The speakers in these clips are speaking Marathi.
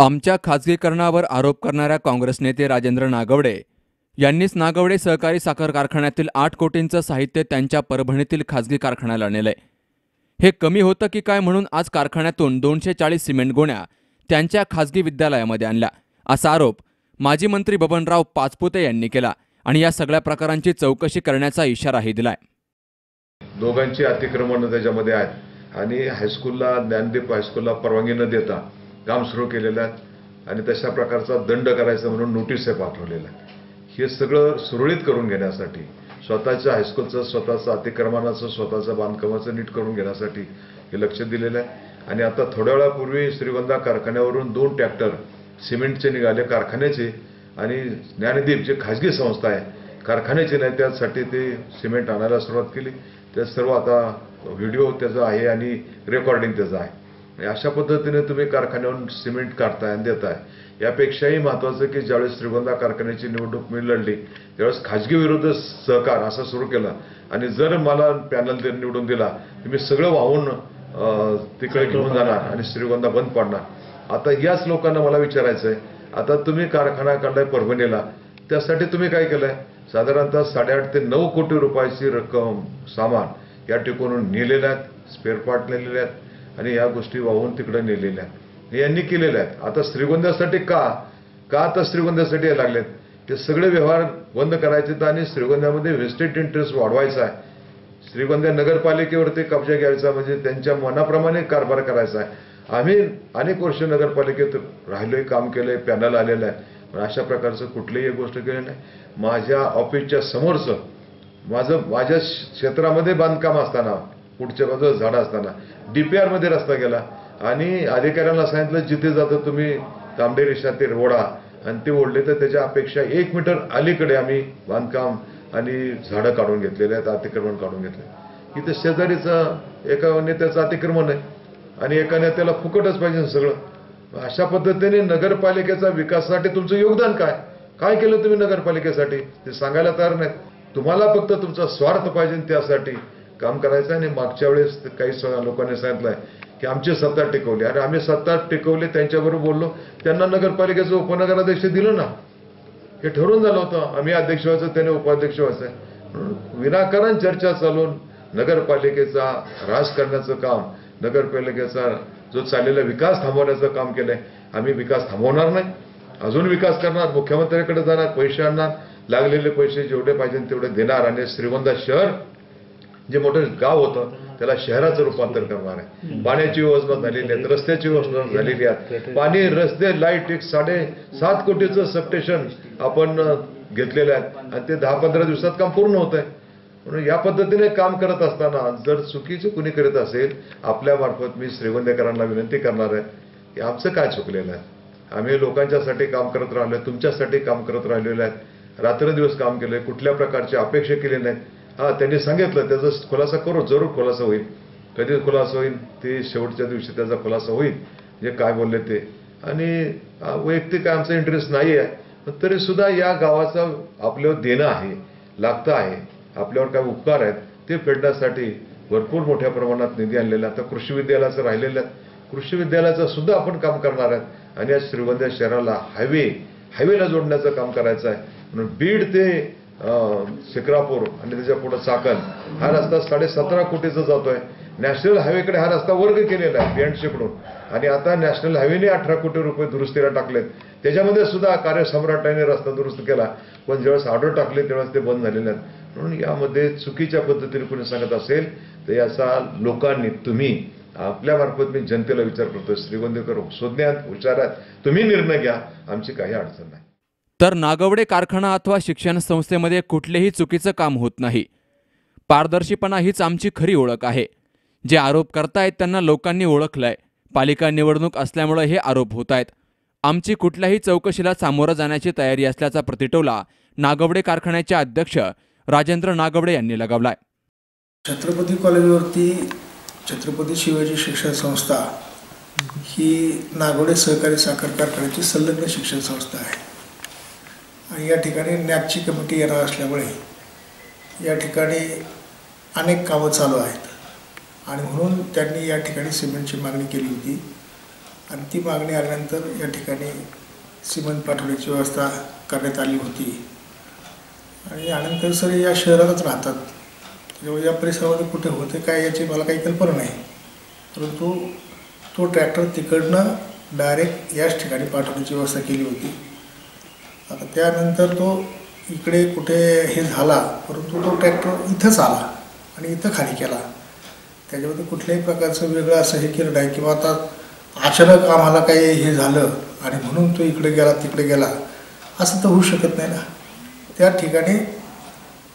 आमच्या खाजगीकरणावर आरोप करणाऱ्या काँग्रेस नेते राजेंद्र नागवडे यांनीच नागवडे सहकारी साखर कारखान्यातील आठ कोटींचं साहित्य त्यांच्या परभणीतील खाजगी कारखान्याला नेलंय. हे कमी होतं की काय म्हणून आज कारखान्यातून दोनशे चाळीस सिमेंट गोण्या त्यांच्या खाजगी विद्यालयामध्ये आणल्या? असा आरोप माजी मंत्री बबनराव पाचपुते यांनी केला आणि या सगळ्या प्रकारांची चौकशी करण्याचा इशाराही दिलाय. दोघांची अतिक्रमण त्याच्यामध्ये आहेत. आणि हायस्कूलला ज्ञानदीप हायस्कूलला परवानगी न देता काम सुरू केलेलं आहे आणि तशा प्रकारचा दंड करायचा म्हणून नोटीस पाठवलेलं आहे. हे सगळं सुरळीत करून घेण्यासाठी स्वतःच्या हायस्कूलचं स्वतःचं अतिक्रमणाचं स्वतःचं बांधकामाचं नीट करून घेण्यासाठी हे लक्ष दिलेलं आहे. आणि आता थोड्या वेळापूर्वी श्रीगंधा कारखान्यावरून दोन ट्रॅक्टर सिमेंटचे निघाले कारखान्याचे आणि ज्ञानदीप जे खाजगी संस्था आहे कारखान्याचे नाही त्यासाठी ते सिमेंट आणायला सुरुवात केली. त्या सर्व आता व्हिडिओ त्याचा आहे आणि रेकॉर्डिंग त्याचं आहे. अशा पद्धतीने तुम्ही कारखान्यावरून सिमेंट काढताय आणि देताय. यापेक्षाही महत्वाचं की ज्यावेळेस श्रीगोंदा कारखान्याची निवडणूक मी लढली त्यावेळेस खाजगी विरुद्ध सहकार असा सुरू केला. आणि जर मला पॅनल निवडून दिला तर मी सगळं वाहून तिकडे घेऊन जाणार आणि श्रीगोंदा बंद पाडणार. आता याच लोकांना मला विचारायचं आहे आता तुम्ही कारखाना काढलाय परभणीला त्यासाठी तुम्ही काय केलंय? साधारणतः साडेआठ ते नऊ कोटी रुपयाची रक्कम सामान या ठिकाणून नेलेल्या आहेत स्पेअर पार्ट नेलेल्या आहेत. आणि या गोष्टी वाहून तिकडे नेलेल्या हे यांनी केलेल्या आहेत. आता श्रीगोंद्यासाठी का? का आता श्रीगोंद्यासाठी यायला लागलेत? ते सगळे व्यवहार बंद करायचे आहेत आणि श्रीगोंद्यामध्ये वेस्टेड इंटरेस्ट वाढवायचा आहे. श्रीगोंद्या नगरपालिकेवरती कब्जा घ्यायचा म्हणजे त्यांच्या मनाप्रमाणे कारभार करायचा आहे. आम्ही अनेक वर्ष नगरपालिकेत राहिलोय काम केलंय पॅनल आलेलं आहे. पण अशा प्रकारचं कुठलीही गोष्ट केली नाही. माझ्या ऑफिसच्या समोरचं माझं माझ्या क्षेत्रामध्ये बांधकाम असताना पुढच्या बाजूला झाडं असताना. डीपीआरमध्ये रस्ता गेला. आणि अधिकाऱ्यांना सांगितलं जिथे जातं तुम्ही तांबडे रेषा ते ओढा आणि ते ओढले तर त्याच्या अपेक्षा एक मीटर अलीकडे आम्ही बांधकाम आणि झाडं काढून घेतलेले आहेत अतिक्रमण काढून घेतले इथं शेजारीचं एका नेत्याचं अतिक्रमण आहे. आणि एका नेत्याला फुकटच पाहिजे सगळं. अशा पद्धतीने नगरपालिकेचा विकासासाठी तुमचं योगदान काय? काय केलं तुम्ही नगरपालिकेसाठी? ते सांगायला तयार नाहीत. तुम्हाला फक्त तुमचा स्वार्थ पाहिजे त्यासाठी काम करायचं आणि मागच्या वेळेस काही स- लोकांनी सांगितलंय की आमची सत्ता टिकवली. आणि आम्ही सत्ता टिकवली त्यांच्याबरोबर बोललो. त्यांना नगरपालिकेचं उपनगराध्यक्ष दिलं ना. हे ठरवून झालं होतं. आम्ही अध्यक्ष व्हायचं त्याने उपाध्यक्ष व्हायचं म्हणून विनाकारण चर्चा चालून नगरपालिकेचा राज करण्याचं काम नगरपालिकेचा जो चाललेला विकास थांबवण्याचं काम केलंय आम्ही विकास थांबवणार नाही. अजून विकास करणार. मुख्यमंत्र्यांकडे जाणार पैसे आणणार. लागलेले पैसे जेवढे पाहिजे तेवढे देणार. आणि श्रीगोंदा शहर जे मोठं गाव होतं त्याला शहराचं रूपांतर करणार आहे. पाण्याची योजना झालेली आहे रस्त्याची योजना झालेली आहे. पाणी रस्ते लाइट एक साडे सात कोटीचं सबस्टेशन आपण घेतलेलं आहे. आणि ते दहा पंधरा दिवसात काम पूर्ण होत आहे. म्हणून या पद्धतीने काम करत असताना जर चुकीचे कुणी करीत असेल आपल्या मार्फत मी श्रीगोंदेकरांना विनंती करणार आहे की आमचं काय चुकलेलं आहे? आम्ही लोकांच्यासाठी काम करत राहिलो तुमच्यासाठी काम करत राहिलेलो आहेत रात्रदिवस काम केलंय कुठल्या प्रकारची अपेक्षा केली नाही हा त्यांनी सांगितलं त्याचा खुलासा करू जरूर खुलासा होईल. कधी खुलासा होईल? ते शेवटच्या दिवशी त्याचा खुलासा होईल. जे काय बोलले ते. आणि वैयक्तिक काय आमचा इंटरेस्ट नाही आहे तरी सुद्धा या गावाचा आपल्यावर देणं आहे लागतं आहे. आपल्यावर काय उपकार आहेत ते फेडण्यासाठी भरपूर मोठ्या प्रमाणात निधी आणलेला आहे. आता कृषी विद्यालयाचं राहिलेलं आहे. कृषी विद्यालयाचं सुद्धा आपण काम करणार आहेत. आणि या श्रीगोंदा शहराला हायवे हायवेला जोडण्याचं काम करायचं आहे. म्हणून बीड ते शिक्रापूर आणि त्याच्या पुढे चाकण हा रस्ता साडे सतरा कोटीचा जातोय. नॅशनल हायवेकडे हा रस्ता वर्ग केलेला आहे बीएनसीकडून आणि आता नॅशनल हायवेने अठरा कोटी रुपये दुरुस्तीला टाकलेत. त्याच्यामध्ये सुद्धा कार्यसम्राटाने रस्ता दुरुस्त केला. पण ज्यावेळेस ऑर्डर टाकले त्यावेळेस ते बंद झालेले आहेत म्हणून यामध्ये चुकीच्या पद्धतीने कोणी सांगत असेल तर याचा लोकांनी तुम्ही आपल्यामार्फत मी जनतेला विचार करतो श्रीगोंदेकर हो, शोधण्यात विचारात तुम्ही निर्णय घ्या. आमची काही अडचण नाही. तर नागवडे कारखाना अथवा शिक्षण संस्थेमध्ये कुठलेही चुकीचं काम होत नाही. पारदर्शीपणा हीच आमची खरी ओळख आहे. जे आरोप करतायत त्यांना लोकांनी ओळखलंय. पालिका निवडणूक असल्यामुळे हे आरोप होत आहेत आमची कुठल्याही चौकशीला सामोरं जाण्याची तयारी असल्याचा प्रतिटोला नागवडे कारखान्याचे अध्यक्ष राजेंद्र नागवडे यांनी लगावलाय. छत्रपती कॉलेजवरती छत्रपती शिवाजी शिक्षण संस्था ही नागवडे सहकारी साखर कारखान्याची संलग्न शिक्षण संस्था आहे. या ठिकाणी नॅकची कमिटी येणार असल्यामुळे या ठिकाणी अनेक कामं चालू आहेत. आणि म्हणून त्यांनी या ठिकाणी सिमेंटची मागणी केली होती. आणि ती मागणी आल्यानंतर या ठिकाणी सिमेंट पाठवण्याची व्यवस्था करण्यात आली होती. आणि आनंदकर सर या शहरातच राहतात. त्याच्यामुळे या परिसरामध्ये कुठे होते काय याची मला काही कल्पना नाही. परंतु तो ट्रॅक्टर तिकडनं डायरेक्ट याच ठिकाणी पाठवण्याची व्यवस्था केली होती. आता त्यानंतर तो इकडे कुठे हे झाला परंतु तो ट्रॅक्टर इथंच आला आणि इथं खाली केला. त्याच्यामध्ये कुठल्याही प्रकारचं वेगळं असं हे केलं नाही किंवा आता अचानक आम्हाला काही हे झालं आणि म्हणून तो इकडे गेला तिकडे गेला असं तर होऊ शकत नाही ना. त्या ठिकाणी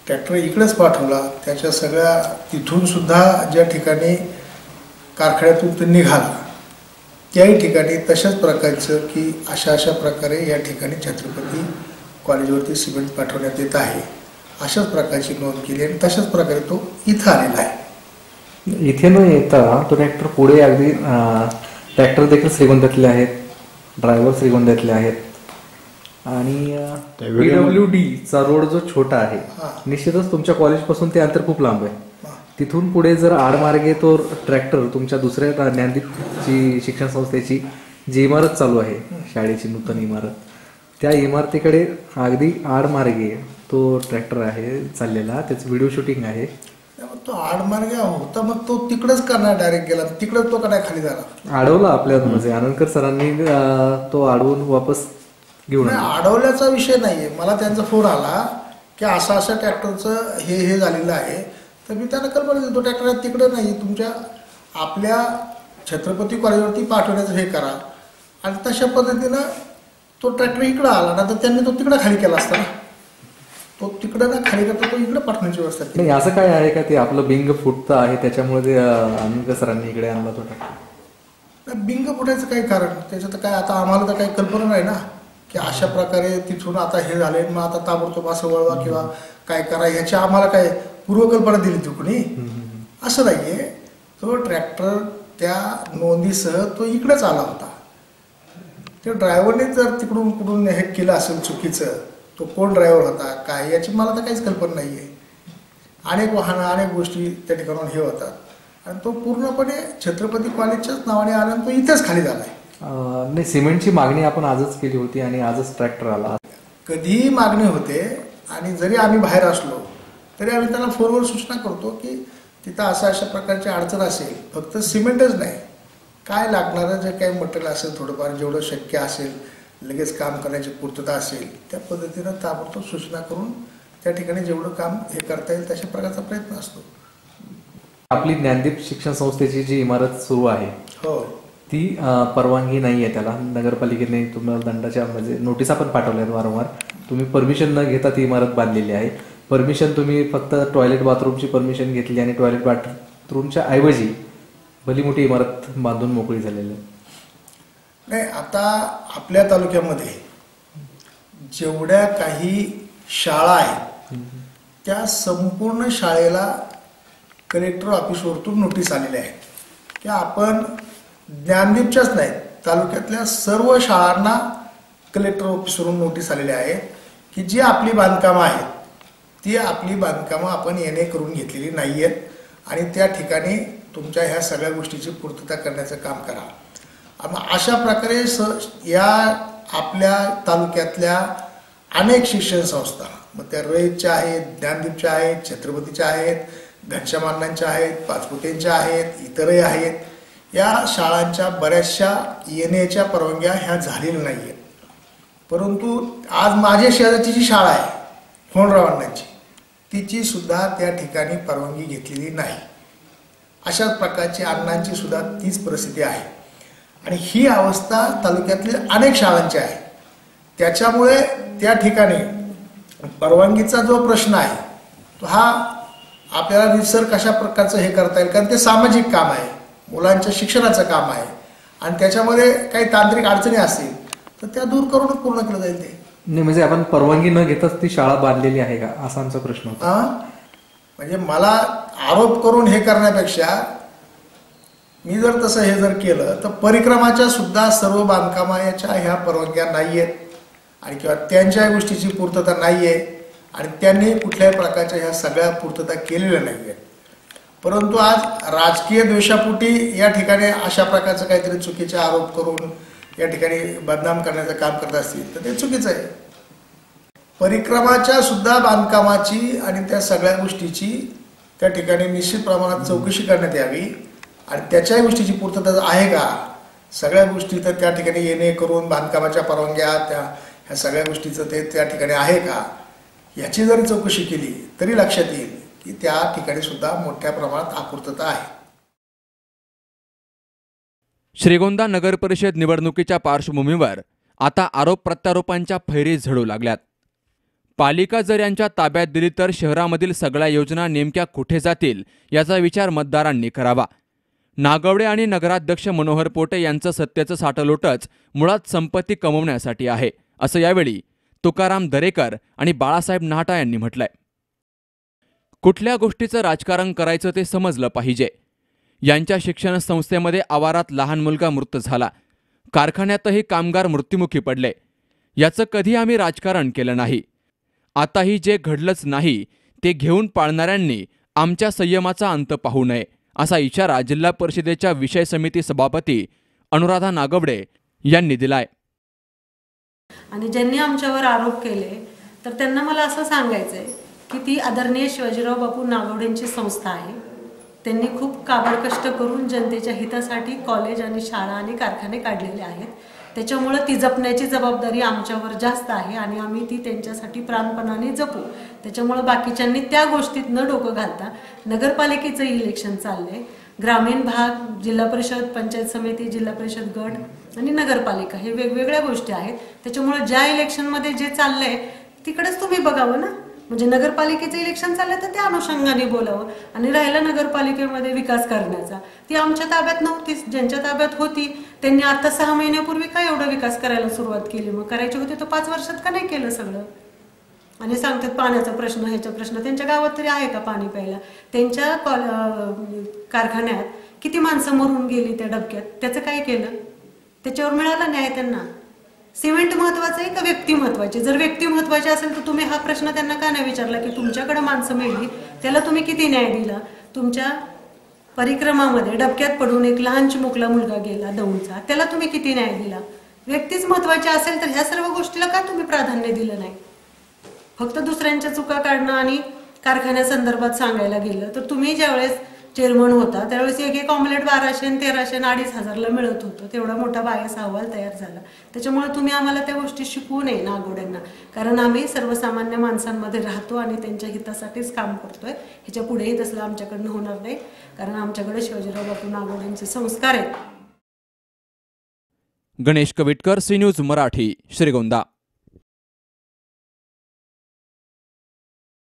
ट्रॅक्टर इकडेच पाठवला त्याच्या सगळ्या तिथूनसुद्धा ज्या ठिकाणी कारखान्यातून तो निघाला. त्याही ठिकाणी तशाच प्रकारचं की अशा अशा प्रकारे या ठिकाणी छत्रपती कॉलेजवरती सिमेंट पाठवण्यात येत आहे अशाच प्रकारची नोंद केली आणि तशाच प्रकारे तो इथं आलेला आहे इथे न येता तो ट्रॅक्टर पुढे अगदी ट्रॅक्टर देखील श्रीगोंद्यातले आहेत ड्रायव्हर श्रीगोंद्यातले आहेत आणि पीडब्ल्यू चा रोड जो छोटा आहे हा. निश्चितच तुमच्या कॉलेजपासून ते अंतर खूप लांब आहे. तिथून पुढे जर आडमार्गे तो ट्रॅक्टर तुमच्या दुसऱ्या ज्ञानदीपची शिक्षण संस्थेची जी इमारत चालू आहे शाळेची नूतन इमारत त्या इमारतीकडे अगदी आडमार्गे तो ट्रॅक्टर आहे चाललेला. त्याचं व्हिडिओ शूटिंग आहे. तो आडमार्गे होता मग तो तिकडेच का नाही डायरेक्ट गेला. तिकडेच तो का नाही खाली झाला अडवला आपल्या म्हणजे आनंदकर सरांनी तो अडवून वापस घेऊन. अडवल्याचा विषय नाहीये. मला त्यांचा फोन आला की असं असं ट्रॅक्टरचं हे हे झालेलं आहे. तर मी त्यांना कल्पना दिली तो ट्रॅक्टर तिकडे नाही तुमच्या आपल्या छत्रपती कॉलेजवरती पाठवण्याचं हे करा. आणि तशा पद्धतीनं तो ट्रॅक्टर इकडं आला ना तर त्यांनी तो तिकडं खाली केला असता ना. तो तिकडं ना खाली करता तो इकडे पाठवण्याची व्यवस्था केली. नाही असं काय आहे का ते आपलं बिंग फुटतं आहे त्याच्यामुळे ते अं, आनंदकर सरांनी इकडे आणला तो ट्रॅक्टर? बिंग फुटायचं काही कारण त्याचं तर काय आता आम्हाला तर काही कल्पना नाही ना की अशा प्रकारे तिथून आता हे झाले मग आता ताबडतोब असं वळवा किंवा काय करा याची आम्हाला काय पूर्वकल्पना दिली ती कुणी? असं नाहीये. तो ट्रॅक्टर त्या नोंदीसह तो इकडेच आला होता. ते ड्रायव्हरने जर तिकडून कुठून हे केलं असेल चुकीचं तो कोण ड्रायव्हर होता काय याची मला तर काहीच कल्पना नाहीये. अनेक वाहनं अनेक गोष्टी त्या ठिकाणाहून हे होतात. आणि तो पूर्णपणे छत्रपती कॉलेजच्याच नावाने आला आणि तो इथेच खाली झालाय. अं, नाही सिमेंटची मागणी आपण आजच केली होती आणि आजच ट्रॅक्टर आला. कधीही मागणी होते आणि जरी आम्ही बाहेर असलो तरी आम्ही त्यांना फोनवर सूचना करतो की तिथं अशा अशा प्रकारची अडचण असेल फक्त सिमेंटच नाही. काय लागणारं जे काही मटेरियल असेल थोडंफार जेवढं शक्य असेल लगेच काम करण्याची पूर्तता असेल त्या पद्धतीनं ताबडतोब सूचना करून त्या ठिकाणी जेवढं काम हे करता येईल तशा प्रकारचा प्रयत्न असतो. आपली ज्ञानदीप शिक्षण संस्थेची जी इमारत सुरू आहे हो. ती परवानगी नाही आहे त्याला. नगरपालिकेने तुम्हाला दंडाच्या म्हणजे नोटिसा पण पाठवल्या आहेत वारंवार. तुम्ही परमिशन न घेता ती इमारत बांधलेली आहे. परमिशन तुम्ही फक्त टॉयलेट बाथरूमची परमिशन घेतली आणि टॉयलेट बाथरूमच्या ऐवजी भली मोठी इमारत बांधून मोकळी झालेली आहे. नाही आता आपल्या तालुक्यामध्ये जेवढ्या काही शाळा आहेत त्या संपूर्ण शाळेला कलेक्टर ऑफिसवरतून नोटीस आलेल्या आहेत. की आपण ज्ञानदीपच्याच नाहीत तालुक्यातल्या सर्व शाळांना कलेक्टर ऑफिसवरून नोटीस आलेल्या आहे की जी आपली बांधकामं आहेत ती आपली बांधकामं आपण येणे करून घेतलेली नाही आहेत आणि त्या ठिकाणी तुमच्या ह्या सगळ्या गोष्टीची पूर्तता करण्याचं काम करा. मग अशा प्रकारे स या आपल्या तालुक्यातल्या अनेक शिक्षण संस्था मग त्या रयतच्या आहेत ज्ञानदीपच्या आहेत छत्रपतीच्या आहेत घनश्यामांनांच्या आहेत पाचपुतेंच्या आहेत इतरही आहेत या शाळांच्या बऱ्याचशा येण्याच्या परवानग्या ह्या झालेल्या नाही आहेत परंतु आज माझ्या शेजारची जी शाळा आहे फोनरावांनाची तिची सुद्धा त्या ठिकाणी परवानगी घेतलेली नाही. अशाच प्रकारची अण्णांची सुद्धा तीच परिस्थिती आहे. आणि ही अवस्था तालुक्यातल्या अनेक शाळांची आहे. त्याच्यामुळे त्या ठिकाणी परवानगीचा जो प्रश्न आहे तो हा आपल्याला रिसर कशा प्रकारचं हे करता येईल? कारण ते सामाजिक काम आहे. मुलांच्या शिक्षणाचं काम आहे. आणि त्याच्यामध्ये काही तांत्रिक अडचणी असतील तर त्या दूर करूनच पूर्ण केलं जाईल ते. नाही म्हणजे आपण परवानगी न घेताच ती शाळा बांधलेली आहे का? असा आमचा प्रश्न होता. हा? म्हणजे मला आरोप करून हे करण्यापेक्षा मी जर तसं हे जर केलं तर परिक्रमाच्या सुद्धा सर्व बांधकामाच्या ह्या परवानग्या नाही आहेत आणि किंवा त्यांच्या गोष्टीची पूर्तता नाही आहे आणि त्यांनी कुठल्याही प्रकारच्या ह्या सगळ्या पूर्तता केलेल्या नाही आहेत परंतु आज राजकीय द्वेषापोटी या ठिकाणी अशा प्रकारचं काहीतरी चुकीचे आरोप करून या ठिकाणी बदनाम करण्याचं काम करत असतील तर ते चुकीचं आहे. परिक्रमाच्या सुद्धा बांधकामाची आणि त्या सगळ्या गोष्टीची त्या ठिकाणी निश्चित प्रमाणात चौकशी करण्यात यावी. आणि त्याच्या गोष्टीची पूर्तता आहे का? सगळ्या गोष्टी तर त्या ठिकाणी येणे करून बांधकामाच्या परवानग्या त्या ह्या सगळ्या गोष्टीचं ते त्या ठिकाणी आहे का? याची जरी चौकशी केली तरी लक्षात येईल. की त्या ठिकाणी सुद्धा मोठ्या प्रमाणात अपूर्तता आहे. श्रीगोंदा नगर परिषद निवडणुकीच्या पार्श्वभूमीवर आता आरोप प्रत्यारोपांच्या फैरी झडू लागल्यात. पालिका जर यांच्या ताब्यात दिली तर शहरामधील सगळ्या योजना नेमक्या कुठे जातील याचा विचार मतदारांनी करावा. नागवडे आणि नगराध्यक्ष मनोहर पोटे यांचं सत्तेचं साठलोटच मुळात संपत्ती कमवण्यासाठी आहे असं यावेळी तुकाराम दरेकर आणि बाळासाहेब नाहटा यांनी म्हटलंय. कुठल्या गोष्टीचं राजकारण करायचं ते समजलं पाहिजे. यांच्या शिक्षण संस्थेमध्ये आवारात लहान मुलगा मृत झाला. कारखान्यातही कामगार मृत्युमुखी पडले. याचं कधी आम्ही राजकारण केलं नाही. आताही जे घडलंच नाही ते घेऊन पाळणाऱ्यांनी आमच्या संयमाचा अंत पाहू नये असा इशारा जिल्हा परिषदेच्या विषय समिती सभापती अनुराधा नागवडे यांनी दिलाय. आणि ज्यांनी आमच्यावर आरोप केले तर त्यांना मला असं सांगायचंय की ती आदरणीय शिवाजीराव बापू नागवडेंची संस्था आहे. त्यांनी खूप काबडकष्ट करून जनतेच्या हितासाठी कॉलेज आणि शाळा आणि कारखाने काढलेले आहेत. त्याच्यामुळं ती जपण्याची जबाबदारी आमच्यावर जास्त आहे आणि आम्ही ती त्यांच्यासाठी प्राणपणाने जपू. त्याच्यामुळं बाकीच्यांनी त्या गोष्टीत न डोकं घालता नगरपालिकेचं इलेक्शन चाललंय. ग्रामीण भाग जिल्हा परिषद पंचायत समिती जिल्हा परिषद गट आणि नगरपालिका हे वेगवेगळ्या गोष्टी आहेत. त्याच्यामुळं ज्या इलेक्शनमध्ये जे चाललंय तिकडेच तुम्ही बघावं ना? म्हणजे नगरपालिकेचं इलेक्शन चाललं तर त्या अनुषंगाने बोलावं आणि राहिलं नगरपालिकेमध्ये विकास करण्याचा. ती आमच्या ताब्यात नव्हतीच ज्यांच्या ताब्यात होती त्यांनी आता सहा महिन्यापूर्वी काय एवढा विकास करायला सुरुवात केली? मग करायची होती तर पाच वर्षात का नाही केलं सगळं? आणि सांगतात पाण्याचा प्रश्न ह्याचा प्रश्न त्यांच्या गावात तरी आहे का पाणी प्यायला? त्यांच्या कॉल कारखान्यात किती माणसं मरून गेली त्या डबक्यात? त्याचं काय केलं? त्याच्यावर मिळाला न्याय त्यांना? सिमेंट महत्वाचं आहे का व्यक्ती महत्वाची? जर व्यक्ती महत्वाची असेल तर तुम्ही हा प्रश्न त्यांना का नाही विचारला की तुमच्याकडे माणसं मिळली त्याला तुम्ही किती न्याय दिला? तुमच्या परिक्रमामध्ये डबक्यात पडून एक लहान चिमुकला मुलगा गेला दौडचा त्याला तुम्ही किती न्याय दिला? व्यक्तीच महत्वाची असेल तर ह्या सर्व गोष्टीला का तुम्ही प्राधान्य दिलं नाही? फक्त दुसऱ्यांच्या चुका काढणं आणि कारखान्यासंदर्भात सांगायला गेलं तर तुम्ही ज्यावेळेस चेअरमन होता. त्यावेळेस एक एक ऑमलेट बाराशे आणि तेराशे आणि अडीच हजारला मिळत होतं. तेवढा मोठा बायस अहवाल तयार झाला. त्याच्यामुळे तुम्ही आम्हाला त्या गोष्टी शिकवू नये नागोड्यांना. कारण आम्ही सर्वसामान्य माणसांमध्ये राहतो आणि त्यांच्या हितासाठीच काम करतोय. ह्याच्या पुढेही तसलं आमच्याकडनं होणार नाही. कारण आमच्याकडे शिवाजीराव बापू नागोड्यांचे संस्कार आहेत. Ganesh Kavitkar C news Marathi Shrigonda.